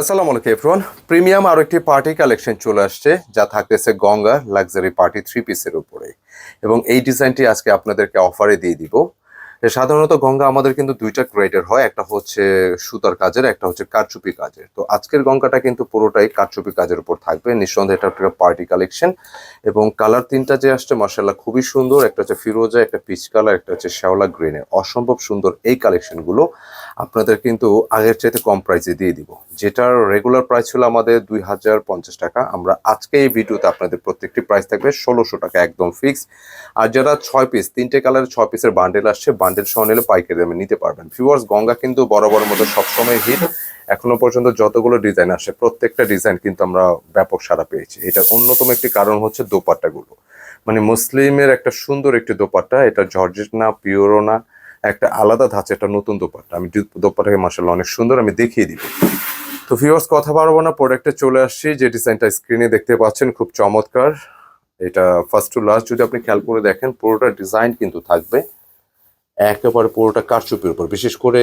আসসালামু আলাইকুম everyone premium আরও একটি পার্টি কালেকশন চলে আসছে, যা থাকতেছে গঙ্গা লাক্সারি পার্টি থ্রি পিসের উপরে। এবং এই ডিজাইনটি আজকে আপনাদেরকে অফারে দিয়ে দিব। সাধারণত গঙ্গা আমাদের কিন্তু দুইটা গ্রেডের হয়, একটা হচ্ছে সুতার কাজের, একটা হচ্ছে কারচুপি কাজের। তো আজকের গঙ্গাটা কিন্তু পুরোটাই কারচুপি কাজের উপর থাকবে, নিঃসন্দেহে এটা একটা পার্টি কালেকশন এবং কালার তিনটা যে আসছে মার্শাল্লাহ খুবই সুন্দর, একটা হচ্ছে ফিরোজা, একটা পিচ কালার একটা হচ্ছে শ্যাওলা গ্রিনের অসম্ভব সুন্দর এই কালেকশনগুলো আপনাদের কিন্তু আগের চাইতে কম প্রাইসে দিয়ে দিব। যেটার রেগুলার প্রাইস ছিল আমাদের দুই হাজার পঞ্চাশ টাকা। আমরা আজকে এই ভিডিওতে আপনাদের প্রত্যেকটি প্রাইস থাকবে ষোলোশো টাকা একদম ফিক্স আর যারা ছয় পিস তিনটে কালারের ছয় পিসের বান্ডেল আসছে বান্ডেল সহ নিলে পাইকারি দামে নিতে পারবেন। ফিওয়ার্স গঙ্গা কিন্তু বড় মতো সবসময় হিট এখনও পর্যন্ত যতগুলো ডিজাইন আসে প্রত্যেকটা ডিজাইন কিন্তু আমরা ব্যাপক সারা পেয়েছি। এটার অন্যতম একটি কারণ হচ্ছে দোপাট্টাগুলো। মানে মুসলিমের একটা সুন্দর একটি দোপাট্টা, এটা জর্জেট না পিওরো না একটা আলাদা ধাঁচে, একটা নতুন দোপাট্টা। আমি দোপাট্টাকে মাসাল্লাহ অনেক সুন্দর আমি দেখিয়ে দিব। তো ভিউয়ার্স কথা বাড়াবো না প্রোডাক্টে চলে আসছি। যে ডিজাইনটা স্ক্রিনে দেখতে পাচ্ছেন, খুব চমৎকার। এটা ফার্স্ট টু লাস্ট যদি আপনি খেয়াল করে দেখেন, পুরোটা ডিজাইন কিন্তু থাকবে। একেবারে পুরোটা কারচুপির উপর। বিশেষ করে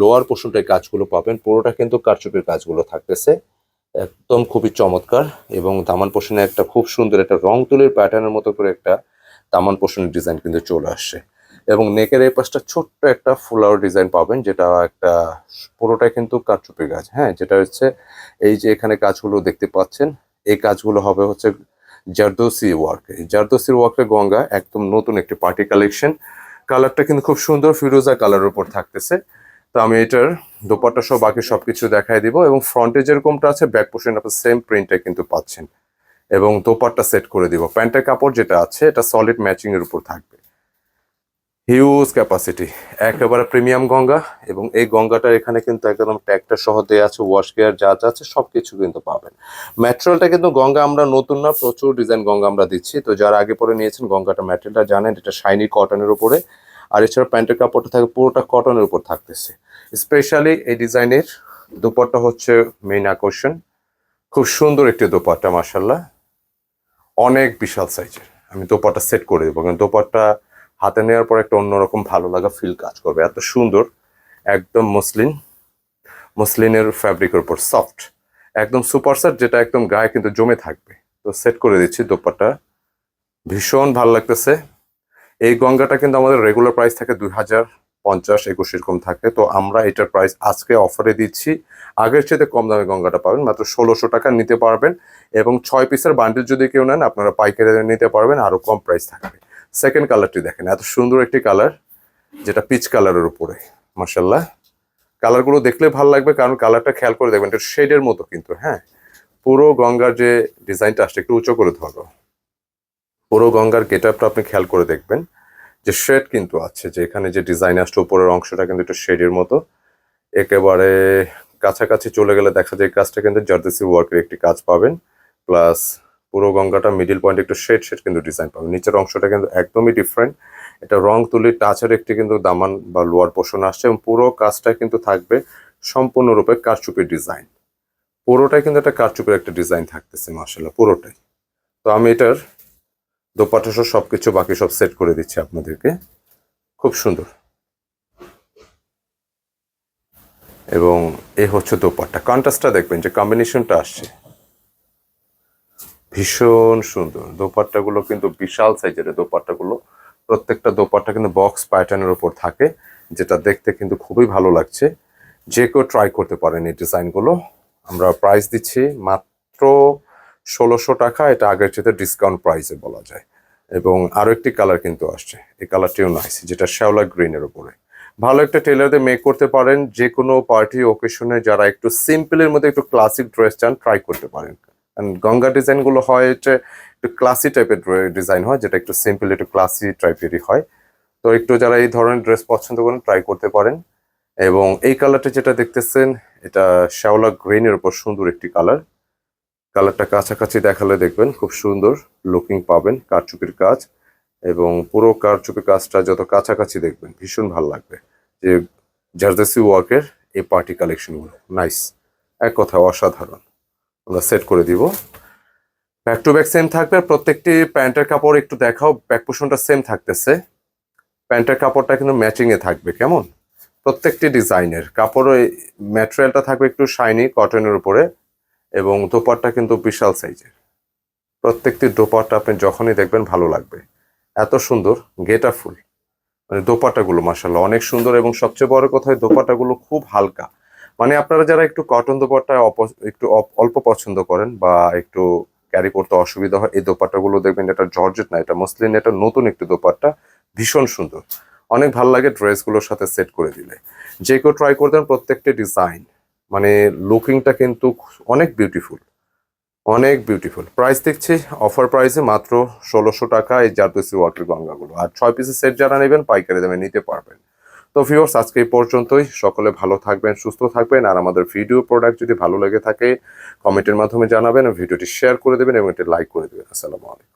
লোয়ার পোর্শনটায় কাজগুলো পাবেন, পুরোটা কিন্তু কারচুপির কাজগুলো থাকতেছে। একদম খুবই চমৎকার এবং দামান পোষণে একটা খুব সুন্দর একটা রং তুলির প্যাটার্নের মতো করে একটা দামান পোষণের ডিজাইন কিন্তু চলে আসছে। এবং নেকের এই পাশটা ছোট্ট একটা ফ্লাওয়ার ডিজাইন পাবেন, যেটা একটা পুরোটাই কিন্তু কারচুপির গাছ হ্যাঁ? যেটা হচ্ছে এই যে এখানে কাজগুলো দেখতে পাচ্ছেন, এই কাজগুলো হবে হচ্ছে জারদোসি ওয়ার্ক। জারদোসির ওয়ার্কের গঙ্গা একদম নতুন একটি পার্টি কালেকশন কালারটা কিন্তু খুব সুন্দর, ফিরোজা কালারের উপর থাকতেছে। তো আমি এটার দোপাট্টা সহ বাকি সবকিছু দেখাই দিব এবং ফ্রন্টে যেরকমটা আছে ব্যাক পোর্শন আপনার সেম প্রিন্টে কিন্তু পাচ্ছেন। এবং দোপাট্টা সেট করে দিব। প্যান্টের কাপড় যেটা আছে, এটা সলিড ম্যাচিং এর উপর থাকবে। হিউজ ক্যাপাসিটি একেবারে প্রিমিয়াম গঙ্গা এবং এই গঙ্গাটার এখানে কিন্তু একদম ট্যাগটা সহ দেওয়া আছে ওয়াশ কেয়ার যা যা আছে সব কিছু কিন্তু পাবেন। ম্যাটেরিয়ালটা কিন্তু গঙ্গা আমরা নতুন না, প্রচুর ডিজাইন গঙ্গা আমরা দিচ্ছি। তো যারা আগে পরে নিয়েছেন গঙ্গাটা ম্যাটেরিয়ালটা জানেন, এটা শাইনি কটনের উপরে। আর এছাড়া প্যান্টের কাপড়টা থাকে, পুরোটা কটনের উপর থাকতেছে। স্পেশালি এই ডিজাইনের দুপাট্টা হচ্ছে মেইন আকর্ষণ। খুব সুন্দর একটি দোপাট্টা মাসাল্লাহ অনেক বিশাল সাইজের আমি দোপাট্টা সেট করে দেবো, কারণ দোপাট্টা হাতে নেওয়ার পর একটা অন্যরকম ভালো লাগা ফিল কাজ করবে। এত সুন্দর, একদম মসলিন, মসলিনের ফ্যাব্রিকের উপর সফট একদম সুপার সেট যেটা একদম গায়ে কিন্তু জমে থাকবে। তো সেট করে দিচ্ছি দোপাট্টা। ভীষণ ভালো লাগতেছে। এই গঙ্গাটা কিন্তু আমাদের রেগুলার প্রাইস থাকে দুই হাজার পঞ্চাশ, একুশ এরকম থাকে। তো আমরা এটার প্রাইস আজকে অফারে দিচ্ছি। আগের চেয়ে কম দামে গঙ্গাটা পাবেন। মাত্র ষোলোশো টাকা নিতে পারবেন। এবং ছয় পিসের বান্ডিল যদি কেউ নেন, আপনারা পাইকারি নিতে পারবেন। আরও কম প্রাইস থাকবে। সেকেন্ড কালারটি দেখেন, এত সুন্দর একটি কালার যেটা পিচ কালারের উপরে মাসাল্লাহ কালারগুলো দেখলে ভালো লাগবে, কারণ কালারটা খেয়াল করে দেখবেন, এটা শেডের মতো কিন্তু হ্যাঁ? পুরো গঙ্গার যে ডিজাইনটা আসছে, একটু উঁচু করে ধরো। পুরো গঙ্গার গেট আপটা আপনি খেয়াল করে দেখবেন, যে শেড কিন্তু আছে, যে এখানে যে ডিজাইন আসছে, উপরের অংশটা কিন্তু একটু শেডের মতো। একেবারে কাছাকাছি চলে গেলে দেখা যায় কাজটা কিন্তু জার্দেসি ওয়ার্কের একটি কাজ পাবেন প্লাস পুরো গঙ্গাটা মিডিল পয়েন্ট একটু শেড শেড কিন্তু ডিজাইন পাবেন নিচের অংশটা কিন্তু একদমই ডিফারেন্ট এটা রং তুলি টাচের একটি কিন্তু দামান বা লোয়ার পোর্শন আসছে এবং পুরো কাজটা কিন্তু থাকবে সম্পূর্ণরূপে কারচুপির ডিজাইন পুরোটাই কিন্তু একটা কারচুপির একটা ডিজাইন থাকতেছে মার্শাল্লাহ পুরোটাই। তো আমি এটার দোপাটা সব কিছু বাকি সব সেট করে দিচ্ছি আপনাদেরকে। খুব সুন্দর। এবং এ হচ্ছে দোপাট্টা। কন্ট্রাস্টটা দেখবেন যে কম্বিনেশনটা আসছে। ভীষণ সুন্দর। দোপাট্টাগুলো কিন্তু বিশাল সাইজের দোপাট্টাগুলো। প্রত্যেকটা দোপাট্টা কিন্তু বক্স প্যাটার্নের উপর থাকে, যেটা দেখতে কিন্তু খুবই ভালো লাগছে। যে কেউ ট্রাই করতে পারেন এই ডিজাইনগুলো আমরা প্রাইস দিচ্ছি মাত্র ষোলোশো টাকা, এটা আগের চেয়ে ডিসকাউন্ট প্রাইসে বলা যায়। এবং আরও একটি কালার কিন্তু আসছে, এই কালারটিও নাইস যেটা শ্যাওলা গ্রিনের উপরে। ভালো একটা টেলারদের মেক করতে পারেন যে কোনো পার্টি ওকেশনে যারা একটু সিম্পলের মধ্যে একটু ক্লাসিক ড্রেস চান ট্রাই করতে পারেন। গঙ্গা ডিজাইনগুলো হয় হচ্ছে একটু ক্লাসি টাইপের ডিজাইন হয়, যেটা একটু সিম্পল একটু ক্লাসি টাইপেরই হয়। তো একটু যারা এই ধরনের ড্রেস পছন্দ করেন ট্রাই করতে পারেন। এবং এই কালারটা যেটা দেখতেছেন, এটা শ্যাওলা গ্রিনের উপর সুন্দর একটি কালার কালারটা কাছাকাছি দেখালে দেখবেন খুব সুন্দর লুকিং পাবেন কারচুপির কাজ। এবং পুরো কারচুপি কাজটা যত কাছাকাছি দেখবেন, ভীষণ ভালো লাগবে। যে জার্দেসি ওয়ার্কের এই পার্টি কালেকশনগুলো নাইস এক কথা অসাধারণ। আমরা সেট করে দিব। ব্যাক টু ব্যাক সেম থাকবে। প্রত্যেকটি প্যান্টের কাপড় একটু দেখাও ব্যাক পোষণটা সেম থাকতেছে। প্যান্টের কাপড়টা কিন্তু ম্যাচিং এ থাকবে, কেমন? প্রত্যেকটি ডিজাইনের কাপড়ের ম্যাটেরিয়ালটা থাকবে একটু শাইনি কটনের উপরে এবং দোপাট্টা কিন্তু বিশাল সাইজের প্রত্যেকটি দোপাট্টা আপনি যখনই দেখবেন ভালো লাগবে। এত সুন্দর, গেটা ফুল। মানে দোপাটাগুলো মাসাল্লাহ অনেক সুন্দর এবং সবচেয়ে বড় কথা দোপাটাগুলো খুব হালকা। মানে আপনারা যারা একটু কটন দোপাট্টা একটু অল্প পছন্দ করেন বা একটু ক্যারি করতে অসুবিধা হয়, এই দোপাট্টাগুলো দেখবেন এটা জর্জেট না, এটা মসলিন, এটা নতুন একটি দোপাট্টা, ভীষণ সুন্দর। অনেক ভালো লাগে ড্রেসগুলোর সাথে সেট করে দিলে। যে কেউ ট্রাই করতেন প্রত্যেকটি ডিজাইন মানে লুকিংটা কিন্তু অনেক বিউটিফুল অনেক বিউটিফুল প্রাইস দেখছি অফার প্রাইসে মাত্র ষোলোশো টাকা এই জারদোসি ওয়াটার গঙ্গাগুলো আর ছয় পিসের সেট যারা নেবেন, পাইকারি দামে নিতে পারবেন। তো ভিউয়ার্স আজকে এই পর্যন্তই। সকলে ভালো থাকবেন, সুস্থ থাকবেন, আর আমাদের ভিডিও প্রোডাক্ট যদি ভালো লেগে থাকে কমেন্টের মাধ্যমে জানাবেন, ভিডিওটি শেয়ার করে দেবেন এবং এটি লাইক করে দেবেন। আসসালামু আলাইকুম।